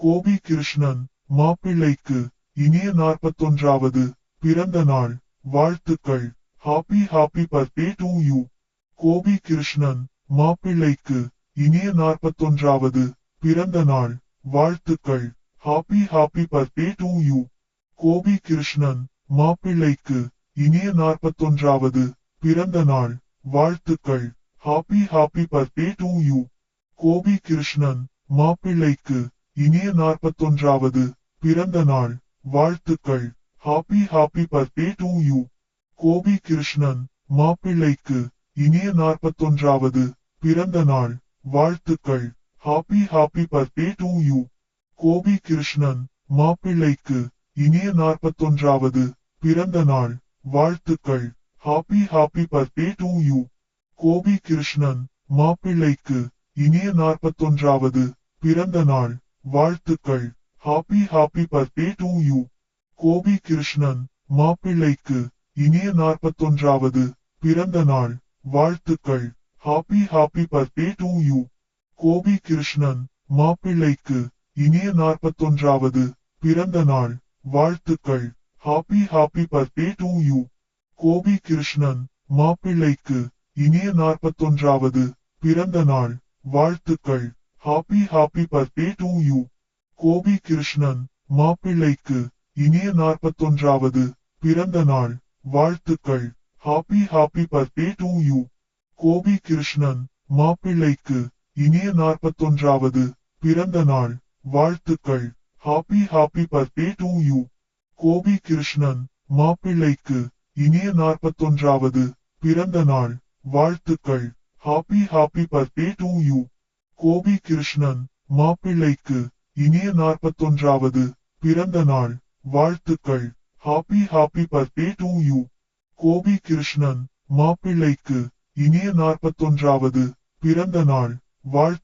கோபி கிருஷ்ணன் மாப்பிள்ளைக்கு இனிய நாற்பத்தொன்றாவது பிறந்த நாள். வாழ்த்துக்கள். Happy happy birthday to you Gopi Krishnan மாப்பிள்ளைக்கு இனிய நாற்பத்தொன்றாவது பிறந்த நாள். வாழ்த்துக்கள். Happy happy birthday to you Gopi Krishnan மாப்பிள்ளைக்கு இனிய நாற்பத்தொன்றாவது பிறந்த நாள். வாழ்த்துக்கள். Happy happy birthday to you Gopi Krishnan மாப்பிள்ளைக்கு இனிய நாற்பத்தொன்றாவது பிறந்த நாள். வாழ்த்துக்கள். Happy happy birthday to you Gopi Krishnan மாப்பிள்ளைக்கு இனிய நாற்பத்தொன்றாவது பிறந்த நாள். வாழ்த்துக்கள். Happy happy birthday to you Gopi Krishnan மாப்பிள்ளைக்கு இனிய நாற்பத்தொன்றாவது பிறந்த நாள். வாழ்த்துக்கள். Happy happy birthday to you Gopi Krishnan மாப்பிள்ளைக்கு இனிய நாற்பத்தொன்றாவது பிறந்த நாள். வாழ்த்துக்கள். Happy happy birthday to you Gopi Krishnan மாப்பிள்ளைக்கு இனிய நாற்பத்தொன்றாவது பிறந்த நாள். வாழ்த்துக்கள். Happy happy birthday to you Gopi Krishnan மாப்பிள்ளைக்கு இனிய நாற்பத்தொன்றாவது பிறந்த நாள். வாழ்த்துக்கள். Happy happy birthday to you Gopi Krishnan மாப்பிள்ளைக்கு இனிய நாற்பத்தொன்றாவது பிறந்த நாள். வாழ்த்துக்கள். Happy happy birthday to you Gopi Krishnan மாப்பிள்ளைக்கு இனிய நாற்பத்தொன்றாவது பிறந்த நாள். வாழ்த்துக்கள். Happy happy birthday to you Gopi Krishnan மாப்பிள்ளைக்கு இனிய நாற்பத்தொன்றாவது பிறந்த நாள். வாழ்த்துக்கள். Happy happy birthday to you Gopi Krishnan மாப்பிள்ளைக்கு இனிய நாற்பத்தொன்றாவது பிறந்த நாள். வாழ்த்துக்கள். Happy happy birthday to you Gopi Krishnan மாப்பிள்ளைக்கு இனிய நாற்பத்தொன்றாவது பிறந்த நாள். வாழ்த்துக்கள். Happy happy birthday to you Gopi Krishnan மாப்பிள்ளைக்கு இனிய நாற்பத்தொன்றாவது பிறந்த நாள். வாழ்த்து